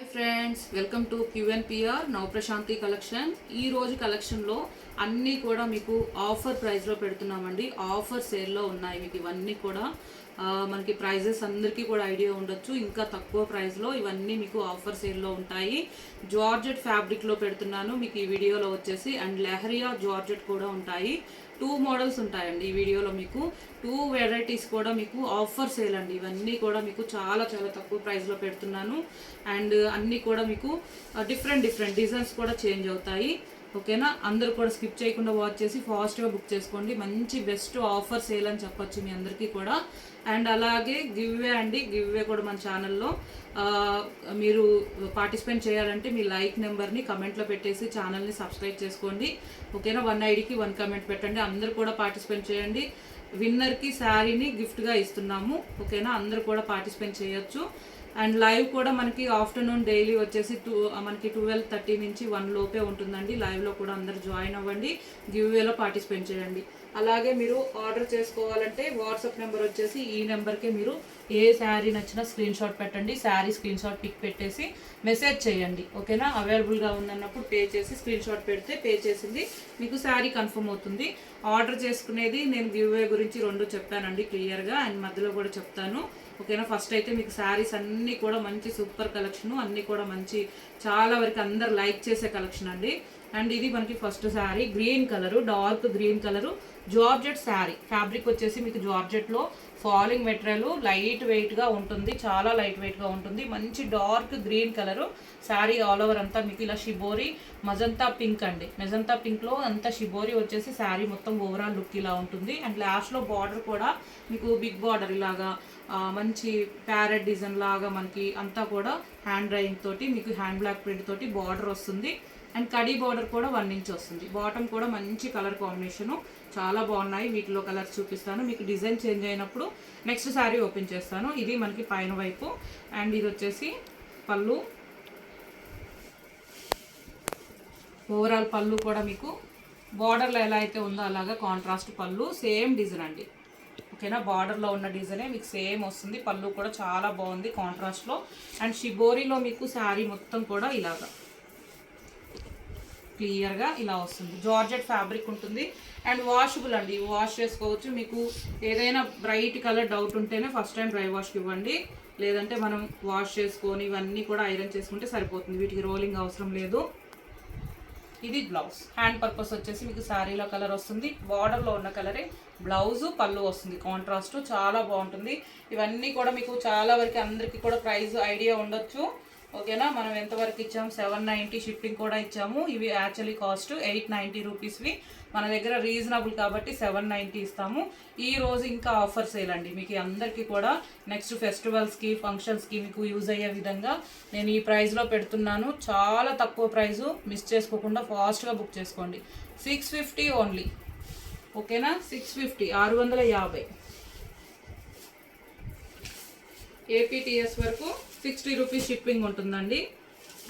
Hi friends welcome to QNPR Navaprashanti collection ఈ రోజు కలెక్షన్లో అన్నీ కూడా మీకు ఆఫర్ ప్రైస్లో పెడుతున్నామండి. ఆఫర్ సేల్లో ఉన్నాయి మీకు ఇవన్నీ కూడా. మనకి ప్రైజెస్ అందరికీ కూడా ఐడియా ఉండొచ్చు. ఇంకా తక్కువ ప్రైస్లో ఇవన్నీ మీకు ఆఫర్ సేల్లో ఉంటాయి. జార్జెట్ ఫ్యాబ్రిక్లో పెడుతున్నాను. మీకు ఈ వీడియోలో వచ్చేసి అండ్ లెహరియా జార్జెట్ కూడా ఉంటాయి. టూ మోడల్స్ ఉంటాయండి ఈ వీడియోలో మీకు. టూ వెరైటీస్ కూడా మీకు ఆఫర్ సేల్ అండి. ఇవన్నీ కూడా మీకు చాలా చాలా తక్కువ ప్రైస్లో పెడుతున్నాను. అండ్ అన్నీ కూడా మీకు డిఫరెంట్ డిఫరెంట్ డిజైన్స్ కూడా చేంజ్ అవుతాయి. ఓకేనా? అందరూ కూడా స్కిప్ చేయకుండా వాచ్ చేసి ఫాస్ట్గా బుక్ చేసుకోండి. మంచి బెస్ట్ ఆఫర్ సేల్ అని చెప్పొచ్చు మీ అందరికీ కూడా. అండ్ అలాగే గివ్వే అండి. గివ్వే కూడా మన ఛానల్లో మీరు పార్టిసిపేట్ చేయాలంటే మీ లైక్ నెంబర్ని కమెంట్లో పెట్టేసి ఛానల్ని సబ్స్క్రైబ్ చేసుకోండి. ఓకేనా? వన్ ఐడికి వన్ కమెంట్ పెట్టండి. అందరూ కూడా పార్టిసిపేట్ చేయండి. విన్నర్కి శారీని గిఫ్ట్గా ఇస్తున్నాము. ఓకేనా? అందరూ కూడా పార్టిసిపేట్ చేయొచ్చు. అండ్ లైవ్ కూడా మనకి ఆఫ్టర్నూన్ డైలీ వచ్చేసి టూ మనకి ట్వెల్వ్ థర్టీ నుంచి వన్ లోపే ఉంటుందండి. లైవ్లో కూడా అందరు జాయిన్ అవ్వండి. గివ్వేలో పార్టిసిపేట్ చేయండి. అలాగే మీరు ఆర్డర్ చేసుకోవాలంటే వాట్సాప్ నెంబర్ వచ్చేసి ఈ నెంబర్కే మీరు ఏ శారీ నచ్చినా స్క్రీన్ షాట్ పెట్టండి శారీ స్క్రీన్ షాట్ పిక్ పెట్టేసి మెసేజ్ చేయండి ఓకేనా? అవైలబుల్గా ఉందన్నప్పుడు పే చేసి స్క్రీన్ షాట్ పెడితే పే చేసింది మీకు శారీ కన్ఫర్మ్ అవుతుంది. ఆర్డర్ చేసుకునేది నేను గివ్వే గురించి రెండు చెప్పానండి క్లియర్గా అండ్ మధ్యలో కూడా చెప్తాను ఓకేనా? ఫస్ట్ అయితే మీకు శారీస్ అన్నీ కూడా మంచి సూపర్ కలెక్షన్ అన్నీ కూడా మంచి చాలా వరకు అందరు లైక్ చేసే కలెక్షన్ అండి. అండ్ ఇది మనకి first sari green colour dark green colour georgette sari. Fabric వచ్చేసి మీకు జార్జెట్లో ఫాలింగ్ మెటీరియల్ లైట్ వెయిట్గా ఉంటుంది చాలా లైట్ వెయిట్గా ఉంటుంది. మంచి dark green colour sari all over అంతా మీకు ఇలా షిబోరి మజంతా పింక్ అండి. మెజంతా పింక్లో అంతా షిబోరి వచ్చేసి శారీ మొత్తం ఓవరాల్ లుక్ ఇలా ఉంటుంది. అండ్ లాస్ట్లో బార్డర్ కూడా మీకు బిగ్ బార్డర్ ఇలాగా మంచి ప్యారెట్ డిజైన్ లాగా మనకి అంతా కూడా హ్యాండ్ డ్రైయింగ్ తోటి మీకు హ్యాండ్ బ్లాక్ ప్రింట్ తోటి బార్డర్ వస్తుంది. అండ్ కడీ బార్డర్ కూడా వన్ ఇంచ్ వస్తుంది. బాటమ్ కూడా మంచి కలర్ కాంబినేషను. చాలా బాగున్నాయి. వీటిలో కలర్స్ చూపిస్తాను. మీకు డిజైన్ చేంజ్ అయినప్పుడు నెక్స్ట్ శారీ ఓపెన్ చేస్తాను. ఇది మనకి పైన వైపు. అండ్ ఇది వచ్చేసి పళ్ళు. ఓవరాల్ పళ్ళు కూడా మీకు బార్డర్లో ఎలా అయితే ఉందో అలాగా కాంట్రాస్ట్ పళ్ళు. సేమ్ డిజైన్ అండి. ఓకేనా బార్డర్లో ఉన్న డిజైనే మీకు సేమ్ వస్తుంది. పళ్ళు కూడా చాలా బాగుంది కాంట్రాస్ట్లో అండ్ షిబోరిలో మీకు శారీ మొత్తం కూడా ఇలాగా. క్లియర్గా ఇలా వస్తుంది. జార్జెట్ ఫ్యాబ్రిక్ ఉంటుంది. అండ్ వాషబుల్ అండి వాష్ చేసుకోవచ్చు. మీకు ఏదైనా బ్రైట్ కలర్ డౌట్ ఉంటేనే ఫస్ట్ టైం డ్రై వాష్కి ఇవ్వండి. లేదంటే మనం వాష్ చేసుకొని ఇవన్నీ కూడా ఐరన్ చేసుకుంటే సరిపోతుంది. వీటికి రోలింగ్ అవసరం లేదు. ఇది బ్లౌజ్. హ్యాండ్ పర్పస్ వచ్చేసి మీకు శారీలో కలర్ వస్తుంది. బార్డర్లో ఉన్న కలరే బ్లౌజ్ పళ్ళు వస్తుంది. కాంట్రాస్ట్ చాలా బాగుంటుంది. ఇవన్నీ కూడా మీకు చాలా వరకు అందరికీ కూడా ప్రైస్ ఐడియా ఉండొచ్చు. ఓకేనా? మనం ఎంతవరకు ఇచ్చాము సెవెన్ నైంటీ షిప్పింగ్ కూడా ఇచ్చాము. ఇవి యాక్చువల్లీ కాస్ట్ ఎయిట్ నైంటీ రూపీస్వి మన దగ్గర రీజనబుల్ కాబట్టి సెవెన్ నైంటీ ఇస్తాము. ఈ రోజు ఇంకా ఆఫర్ సేల్ అండి. మీకు అందరికీ కూడా నెక్స్ట్ ఫెస్టివల్స్కి ఫంక్షన్స్కి మీకు యూజ్ అయ్యే విధంగా నేను ఈ ప్రైస్లో పెడుతున్నాను. చాలా తక్కువ ప్రైజు మిస్ చేసుకోకుండా ఫాస్ట్గా బుక్ చేసుకోండి. సిక్స్ ఫిఫ్టీ ఓన్లీ ఓకేనా? సిక్స్ ఫిఫ్టీ ఆరు వందల యాభై. ఏపీటీఎస్ వరకు సిక్స్టీ రూపీస్ షిప్పింగ్ ఉంటుందండి.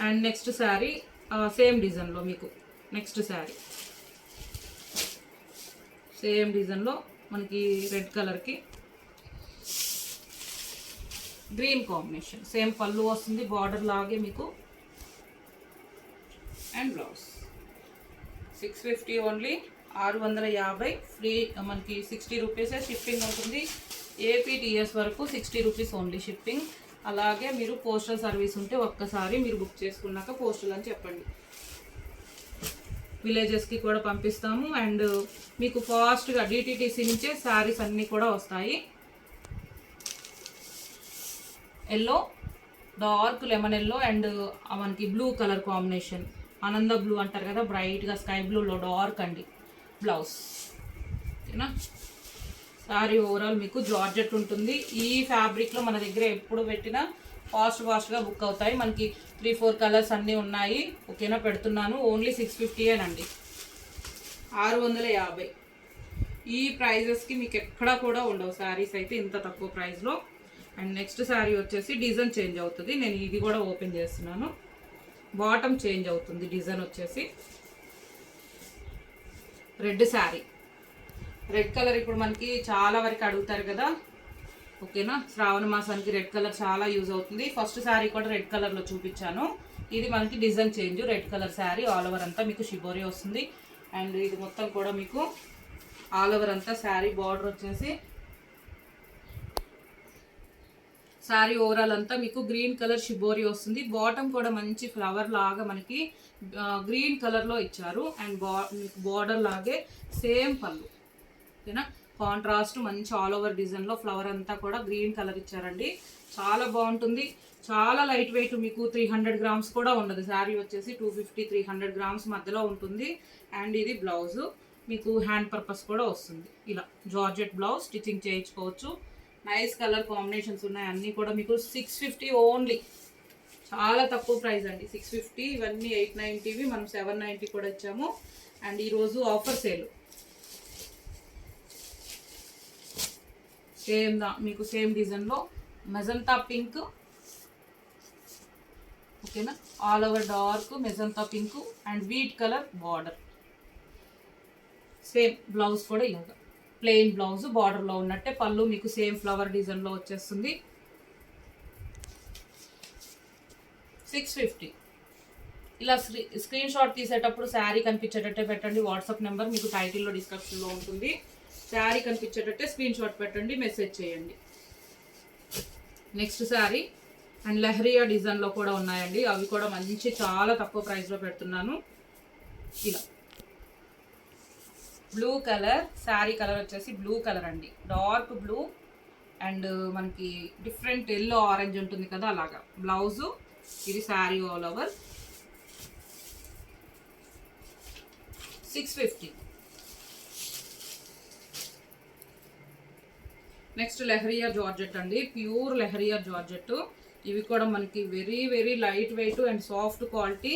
అండ్ నెక్స్ట్ శారీ సేమ్ డిజైన్లో మీకు. నెక్స్ట్ శారీ సేమ్ డిజైన్లో మనకి రెడ్ కలర్కి గ్రీన్ కాంబినేషన్ సేమ్ పళ్ళు వస్తుంది బార్డర్ లాగే మీకు. And blouse six fifty only ఆరు వందల యాభై ఫ్రీ మనకి సిక్స్టీ రూపీసే షిప్పింగ్ ఉంటుంది. ఏపీటీఎస్ వరకు సిక్స్టీ రూపీస్ ఓన్లీ షిప్పింగ్ అలాగే మీరు పోస్టల్ సర్వీస్ ఉంటే ఒక్కసారి మీరు బుక్ చేసుకున్నాక పోస్టల్ అని చెప్పండి. విలేజెస్కి కూడా పంపిస్తాము. అండ్ మీకు ఫాస్ట్గా డిటీటీసీ నుంచే శారీస్ అన్నీ కూడా వస్తాయి. Yellow dark lemon yellow and మనకి blue colour combination Ananda blue అంటారు కదా బ్రైట్గా స్కై బ్లూలో డార్క్ అండి. బ్లౌజ్ ఓకేనా? శారీ ఓవరాల్ మీకు జార్జెట్ ఉంటుంది. ఈ ఫ్యాబ్రిక్లో మన దగ్గర ఎప్పుడు పెట్టినా ఫాస్ట్ ఫాస్ట్గా బుక్ అవుతాయి. మనకి త్రీ ఫోర్ కలర్స్ అన్నీ ఉన్నాయి. ఓకేనా? పెడుతున్నాను. ఓన్లీ సిక్స్ ఫిఫ్టీయేనండి ఆరు వందల యాభై. ఈ ప్రైజెస్కి మీకు ఎక్కడా కూడా ఉండవు. శారీస్ అయితే ఇంత తక్కువ ప్రైస్లో అండ్ నెక్స్ట్ శారీ వచ్చేసి డిజైన్ చేంజ్ అవుతుంది. నేను ఇది కూడా ఓపెన్ చేస్తున్నాను. బాటమ్ చేంజ్ అవుతుంది. డిజైన్ వచ్చేసి. రెడ్ శారీ రెడ్ కలర్ ఇప్పుడు మనకి చాలా వరకు అడుగుతారు కదా. ఓకేనా? శ్రావణ మాసానికి రెడ్ కలర్ చాలా యూజ్ అవుతుంది. ఫస్ట్ శారీ కూడా రెడ్ కలర్లో చూపించాను. ఇది మనకి design change red colour sari. All over అంతా మీకు షిబోరి వస్తుంది. అండ్ ఇది మొత్తం కూడా మీకు ఆల్ ఓవర్ అంతా శారీ బార్డర్ వచ్చేసి శారీ ఓవరాల్ అంతా మీకు గ్రీన్ కలర్ షిబోరి వస్తుంది. బాటమ్ కూడా మంచి ఫ్లవర్ లాగా మనకి గ్రీన్ కలర్లో ఇచ్చారు. అండ్ బా మీకు బార్డర్ లాగే సేమ్ పళ్ళు. ఓకేనా కాంట్రాస్ట్ మంచి ఆల్ ఓవర్ డిజైన్లో ఫ్లవర్ అంతా కూడా గ్రీన్ కలర్ ఇచ్చారండి. చాలా బాగుంటుంది. చాలా లైట్ వెయిట్ మీకు త్రీ హండ్రెడ్ గ్రామ్స్ కూడా ఉండదు శారీ వచ్చేసి two fifty three hundred grams మధ్యలో ఉంటుంది. అండ్ ఇది బ్లౌజ్ మీకు హ్యాండ్ పర్పస్ కూడా వస్తుంది. ఇలా జార్జెట్ బ్లౌజ్ స్టిచ్చింగ్ చేయించుకోవచ్చు. నైస్ కలర్ కాంబినేషన్స్ ఉన్నాయి. అన్నీ కూడా మీకు సిక్స్ ఫిఫ్టీ ఓన్లీ చాలా తక్కువ ప్రైస్ అండి. సిక్స్ ఫిఫ్టీ ఇవన్నీ ఎయిట్ నైంటీవి మనం సెవెన్ నైంటీ కూడా ఇచ్చాము. అండ్ ఈరోజు ఆఫర్ సేల్ సేమ్ దా మీకు సేమ్ డిజైన్లో మెజంతా పింక్. ఓకేనా? All over dark magenta pink and wheat colour border same blouse కూడా ఇలాగ. ప్లెయిన్ బ్లౌజ్ బార్డర్లో ఉన్నట్టే పళ్ళు మీకు సేమ్ ఫ్లవర్ డిజైన్లో వచ్చేస్తుంది. సిక్స్ ఫిఫ్టీ ఇలా స్క్రీ స్క్రీన్ షాట్ తీసేటప్పుడు శారీ కనిపించేటట్టే పెట్టండి. వాట్సాప్ నెంబర్ మీకు టైటిల్లో డిస్క్రిప్షన్లో ఉంటుంది. శారీ కనిపించేటట్టే స్క్రీన్ షాట్ పెట్టండి మెసేజ్ చేయండి. నెక్స్ట్ శారీ అండ్ లెహరియా డిజైన్లో కూడా ఉన్నాయండి. అవి కూడా మంచి చాలా తక్కువ ప్రైస్లో పెడుతున్నాను. ఇలా. బ్లూ కలర్ శారీ కలర్ వచ్చేసి బ్లూ కలర్ అండి. డార్క్ బ్లూ అండ్ మనకి డిఫరెంట్ ఎల్లో ఆరెంజ్ ఉంటుంది కదా అలాగా. బ్లౌజు ఇది sari all over. Six fifty. Next leheriya georgette అండి. Pure leheriya georgette. ఇవి కూడా మనకి very very light weight and soft quality.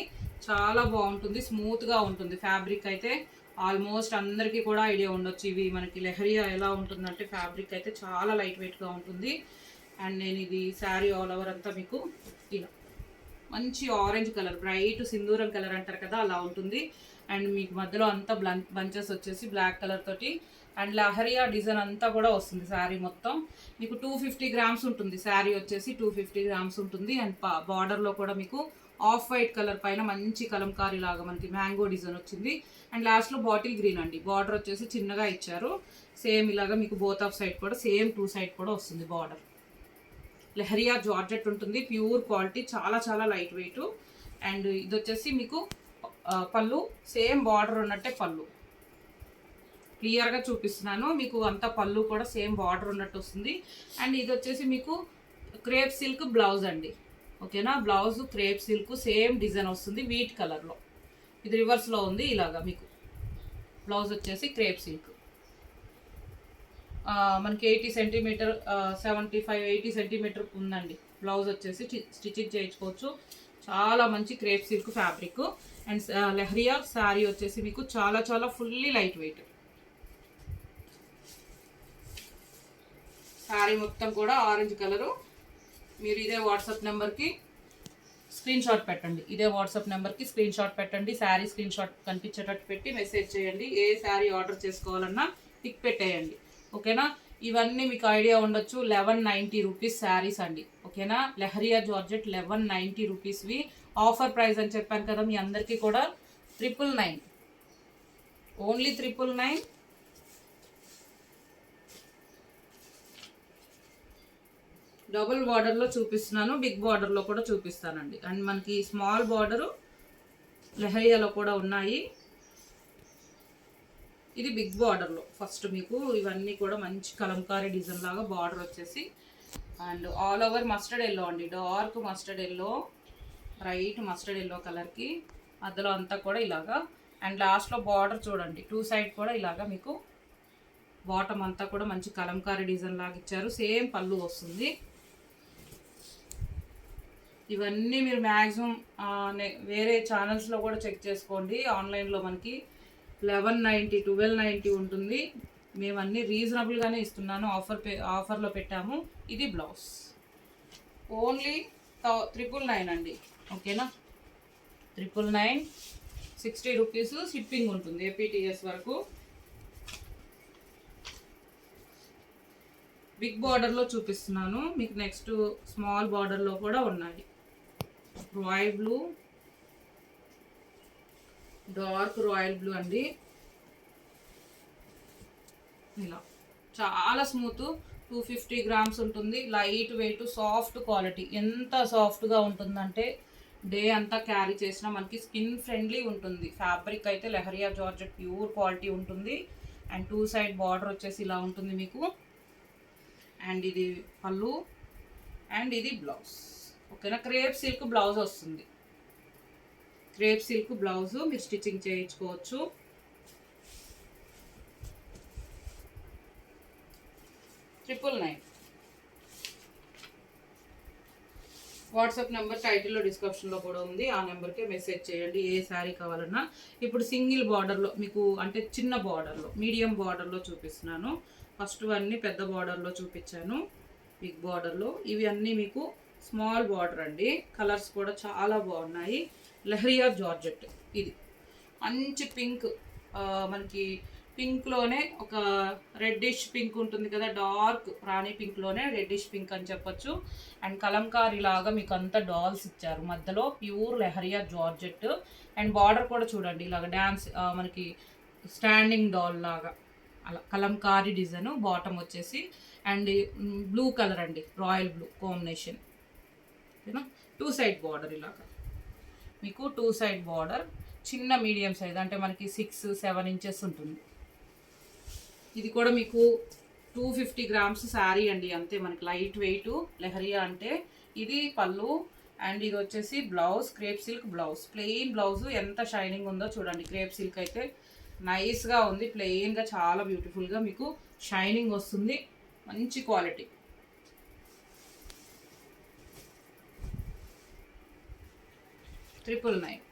చాలా బాగుంటుంది. స్మూత్గా ఉంటుంది ఫ్యాబ్రిక్ అయితే. ఆల్మోస్ట్ అందరికీ కూడా ఐడియా ఉండొచ్చు ఇవి మనకి లెహరియా ఎలా ఉంటుందంటే ఫ్యాబ్రిక్ అయితే చాలా లైట్ వెయిట్గా ఉంటుంది. అండ్ నేను ఇది శారీ ఆల్ ఓవర్ అంతా మీకు ఇలా. మంచి ఆరెంజ్ కలర్ బ్రైట్ సింధూరం కలర్ అంటారు కదా అలా ఉంటుంది. అండ్ మీకు మధ్యలో అంతా బ్లం బంచెస్ వచ్చేసి బ్లాక్ కలర్ తోటి. అండ్ లహరియా డిజైన్ అంతా కూడా వస్తుంది శారీ మొత్తం. మీకు టూ ఫిఫ్టీ గ్రామ్స్ ఉంటుంది. శారీ వచ్చేసి టూ ఫిఫ్టీ గ్రామ్స్ ఉంటుంది. అండ్ బార్డర్లో కూడా మీకు ఆఫ్ వైట్ కలర్ పైన మంచి కలంకారీ లాగా మనకి మ్యాంగో డిజైన్ వచ్చింది. అండ్ లాస్ట్లో బాటిల్ గ్రీన్ అండి. బార్డర్ వచ్చేసి చిన్నగా ఇచ్చారు. సేమ్ ఇలాగా మీకు బోత్ ఆఫ్ సైడ్ కూడా సేమ్ టూ సైడ్ కూడా వస్తుంది బార్డర్ లెహరియా జార్జెట్ ఉంటుంది ప్యూర్ క్వాలిటీ చాలా చాలా లైట్ వెయిట్. అండ్ ఇది వచ్చేసి మీకు పళ్ళు సేమ్ బార్డర్ ఉన్నట్టే పళ్ళు. క్లియర్గా చూపిస్తున్నాను మీకు అంత పళ్ళు కూడా సేమ్ బార్డర్ ఉన్నట్టు వస్తుంది. అండ్ ఇది వచ్చేసి మీకు క్రేప్ సిల్క్ బ్లౌజ్ అండి. ఓకేనా? Blouse crepe silk same design వస్తుంది వీట్ కలర్లో. ఇది రివర్స్లో ఉంది ఇలాగా మీకు. బ్లౌజ్ వచ్చేసి క్రేప్ సిల్క్. మనకి eighty centimetre seventy five eighty centimetre ఉందండి. బ్లౌజ్ వచ్చేసి స్టిచింగ్ చేయించుకోవచ్చు. చాలా మంచి crepe silk fabric. And leheriya sari వచ్చేసి మీకు చాలా చాలా ఫుల్లీ లైట్ వెయిట్. శారీ మొత్తం కూడా ఆరెంజ్ కలరు. మీరు ఇదే వాట్సాప్ నెంబర్కి స్క్రీన్ షాట్ పెట్టండి. ఇదే వాట్సాప్ నెంబర్కి స్క్రీన్ షాట్ పెట్టండి. శారీ స్క్రీన్ షాట్ కనిపించేటట్టు పెట్టి మెసేజ్ చేయండి. ఏ శారీ ఆర్డర్ చేసుకోవాలన్నా పిక్ పెట్టేయండి. ఓకేనా? ఇవన్నీ మీకు ఐడియా ఉండొచ్చు. లెవెన్ నైంటీ రూపీస్ శారీస్ అండి. ఓకేనా? లెహరియా జార్జెట్ లెవెన్ నైంటీ రూపీస్వి. ఆఫర్ ప్రైస్ అని చెప్పాను కదా మీ అందరికీ కూడా. Triple nine. Only triple nine. Double బార్డర్లో చూపిస్తున్నాను. బిగ్ బార్డర్లో కూడా చూపిస్తానండి. అండ్ మనకి స్మాల్ బార్డరు లెహరియాలో కూడా ఉన్నాయి. ఇది బిగ్ బార్డర్లో ఫస్ట్ మీకు ఇవన్నీ కూడా మంచి కలంకారీ డిజైన్ లాగా బార్డర్ వచ్చేసి and all over mustard yellow అండి. Dark mustard yellow bright mustard yellow కలర్కి మధ్యలో అంతా కూడా ఇలాగా. అండ్ లాస్ట్లో బార్డర్ చూడండి. టూ సైడ్ కూడా ఇలాగా మీకు బాటమ్ అంతా కూడా మంచి కలంకారీ డిజైన్ లాగా ఇచ్చారు. సేమ్ పళ్ళు వస్తుంది. ఇవన్నీ మీరు మ్యాక్సిమం వేరే ఛానల్స్లో కూడా చెక్ చేసుకోండి. ఆన్లైన్లో మనకి లెవెన్ నైంటీ ట్వెల్వ్ నైంటీ ఉంటుంది. మేము అన్నీ రీజనబుల్గానే ఇస్తున్నాను. ఆఫర్ పే ఆఫర్లో పెట్టాము. ఇది బ్లౌజ్. ఓన్లీ త్రిపుల్ నైన్ అండి. ఓకేనా? Triple nine sixty rupees shipping ఉంటుంది ఏపీటీఎస్ వరకు. బిగ్ బార్డర్లో చూపిస్తున్నాను. మీకు నెక్స్ట్ స్మాల్ బార్డర్లో కూడా ఉన్నాయి. Roy blue dark royal blue అండి. ఇలా. చాలా స్మూత్. టూ ఫిఫ్టీ గ్రామ్స్ ఉంటుంది. Light weight soft quality. ఎంత సాఫ్ట్గా ఉంటుందంటే డే అంతా క్యారీ చేసినా మనకి స్కిన్ ఫ్రెండ్లీ ఉంటుంది. ఫ్యాబ్రిక్ అయితే లెహరియా జార్జెట్ ప్యూర్ క్వాలిటీ ఉంటుంది. అండ్ టూ సైడ్ బార్డర్ వచ్చేసి ఇలా ఉంటుంది మీకు. అండ్ ఇది పళ్ళు. అండ్ ఇది బ్లౌజ్. ఓకేనా? క్రేప్ సిల్క్ బ్లౌజ్ వస్తుంది. క్రేప్ సిల్క్ బ్లౌజ్ మీరు స్టిచ్చింగ్ చేయించుకోవచ్చు. ట్రిపుల్ నైన్ వాట్సాప్ నెంబర్ టైటిల్లో డిస్క్రిప్షన్లో కూడా ఉంది. ఆ నెంబర్కే మెసేజ్ చేయండి ఏ శారీ కావాలన్నా. ఇప్పుడు సింగిల్ బార్డర్లో మీకు అంటే చిన్న బార్డర్లో మీడియం బార్డర్లో చూపిస్తున్నాను. ఫస్ట్ అన్నీ పెద్ద బార్డర్లో చూపించాను. బిగ్ బార్డర్లో. ఇవి అన్నీ మీకు స్మాల్ బార్డర్ అండి. కలర్స్ కూడా చాలా బాగున్నాయి. లహరియా జార్జెట్. ఇది. మంచి పింక్ మనకి పింక్లోనే ఒక రెడ్డిష్ పింక్ ఉంటుంది కదా డార్క్ రాణి పింక్లోనే రెడ్డిష్ పింక్ అని చెప్పొచ్చు. అండ్ కలంకారీ లాగా మీకు అంతా డాల్స్ ఇచ్చారు. మధ్యలో pure leheriya georgette. And border కూడా చూడండి ఇలాగ డ్యాన్స్ మనకి స్టాండింగ్ డాల్ లాగా. అలా కలంకారీ డిజైన్ బాటమ్ వచ్చేసి. అండ్ బ్లూ కలర్ అండి రాయల్ బ్లూ కాంబినేషన్ ఓకేనా? టూ సైడ్ బార్డర్ ఇలాగా. మీకు టూ సైడ్ బార్డర్ చిన్న మీడియం సైజ్ అంటే మనకి సిక్స్ సెవెన్ ఇంచెస్ ఉంటుంది. ఇది కూడా మీకు టూ ఫిఫ్టీ గ్రామ్స్ శారీ అండి అంతే మనకి లైట్ వెయిట్ లెహరియా అంటే ఇది పళ్ళు అండ్ ఇది వచ్చేసి blouse crepe silk blouse. Plain blouse ఎంత షైనింగ్ ఉందో చూడండి క్రేప్ సిల్క్ అయితే నైస్గా ఉంది ప్లెయిన్గా చాలా బ్యూటిఫుల్గా మీకు షైనింగ్ వస్తుంది మంచి క్వాలిటీ. ట్రిపుల్ నైన్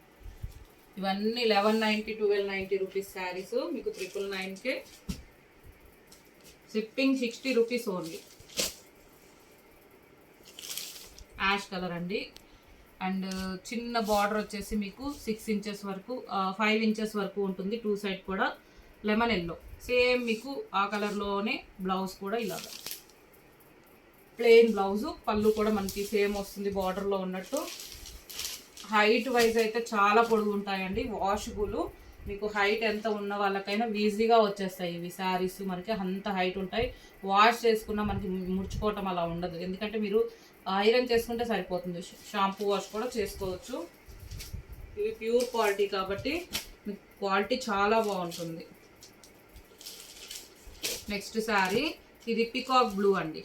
ఇవన్నీ eleven ninety twelve ninety rupees saris మీకు triple నైన్కే shipping sixty rupees only ash colour అండి. అండ్ uh, చిన్న బార్డర్ వచ్చేసి మీకు సిక్స్ ఇంచెస్ వరకు uh, ఫైవ్ ఇంచెస్ వరకు ఉంటుంది. టూ సైడ్ కూడా లెమన్ ఎల్లో సేమ్ మీకు ఆ కలర్లోనే బ్లౌజ్ కూడా ఇలాగ. ప్లెయిన్ బ్లౌజు పళ్ళు కూడా మనకి సేమ్ వస్తుంది బార్డర్లో ఉన్నట్టు. హైట్ వైజ్ అయితే చాలా పొడుగు ఉంటాయండి వాషబుల్ మీకు హైట్ ఎంత ఉన్న వాళ్ళకైనా ఈజీగా వచ్చేస్తాయి ఇవి శారీస్. మనకి అంత హైట్ ఉంటాయి. వాష్ చేసుకున్న మనకి ముడుచుకోవటం అలా ఉండదు. ఎందుకంటే మీరు ఐరన్ చేసుకుంటే సరిపోతుంది. షాంపూ వాష్ కూడా చేసుకోవచ్చు. ఇవి ప్యూర్ క్వాలిటీ కాబట్టి మీకు క్వాలిటీ చాలా బాగుంటుంది. నెక్స్ట్ శారీ ఇది పికాక్ బ్లూ అండి.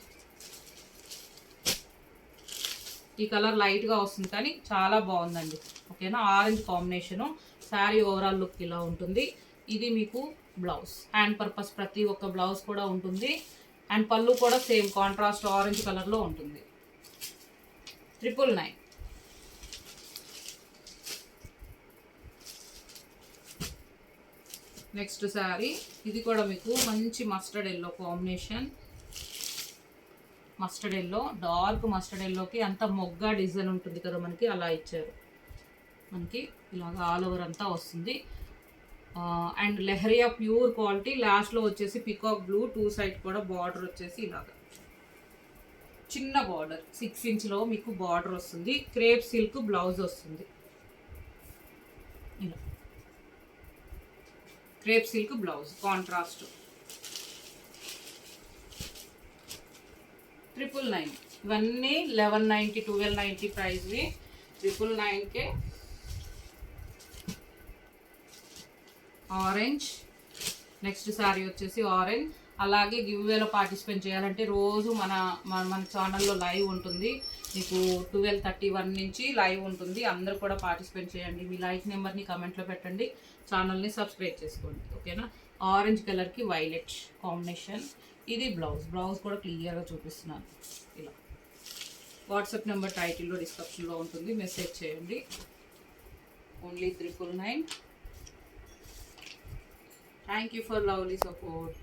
ఈ కలర్ లైట్గా వస్తుంది కానీ చాలా బాగుందండి. ఓకేనా? Orange combination sari overall look ఇలా ఉంటుంది. ఇది మీకు బ్లౌజ్ హ్యాండ్ పర్పస్ ప్రతి ఒక్క బ్లౌజ్ కూడా ఉంటుంది. అండ్ పళ్ళు కూడా సేమ్ కాంట్రాస్ట్ ఆరెంజ్ కలర్లో ఉంటుంది. ట్రిపుల్ నైన్ నెక్స్ట్ శారీ ఇది కూడా మీకు మంచి mustard yellow combination mustard yellow dark mustard ఎల్లోకి అంత మొగ్గ డిజైన్ ఉంటుంది కదా మనకి అలా ఇచ్చారు. మనకి ఇలాగ ఆల్ ఓవర్ అంతా వస్తుంది. అండ్ లెహరియా ప్యూర్ క్వాలిటీ లాస్ట్లో వచ్చేసి పికాక్ బ్లూ టూ సైడ్ కూడా బార్డర్ వచ్చేసి ఇలాగ. చిన్న బార్డర్ సిక్స్ ఇంచ్లో మీకు బార్డర్ వస్తుంది. క్రేప్ సిల్క్ బ్లౌజ్ వస్తుంది. ఇలా. Crepe silk blouse contrast. Triple nine ఇవన్నీ లెవెన్ నైంటీ ట్వెల్వ్ నైంటీ ప్రైస్వి ట్రిపుల్ నైన్కే ఆరెంజ్ నెక్స్ట్ శారీ వచ్చేసి ఆరెంజ్ అలాగే గివ్వేలో పార్టిసిపేట్ చేయాలంటే రోజు మన మన మన ఛానల్లో లైవ్ ఉంటుంది. మీకు ట్వెల్వ్ థర్టీ వన్ నుంచి లైవ్ ఉంటుంది. అందరూ కూడా పార్టిసిపేట్ చేయండి. మీ లైక్ నెంబర్ని కమెంట్లో పెట్టండి. ఛానల్ని సబ్స్క్రైబ్ చేసుకోండి. ఓకేనా ఆరెంజ్ కలర్కి వైలెట్ కాంబినేషన్ ఇది బ్లౌజ్. బ్లౌజ్ కూడా క్లియర్గా చూపిస్తున్నాను. ఇలా. వాట్సాప్ నెంబర్ టైటిల్లో డిస్క్రిప్షన్లో ఉంటుంది. మెసేజ్ చేయండి. Only triple nine thank you for lovely support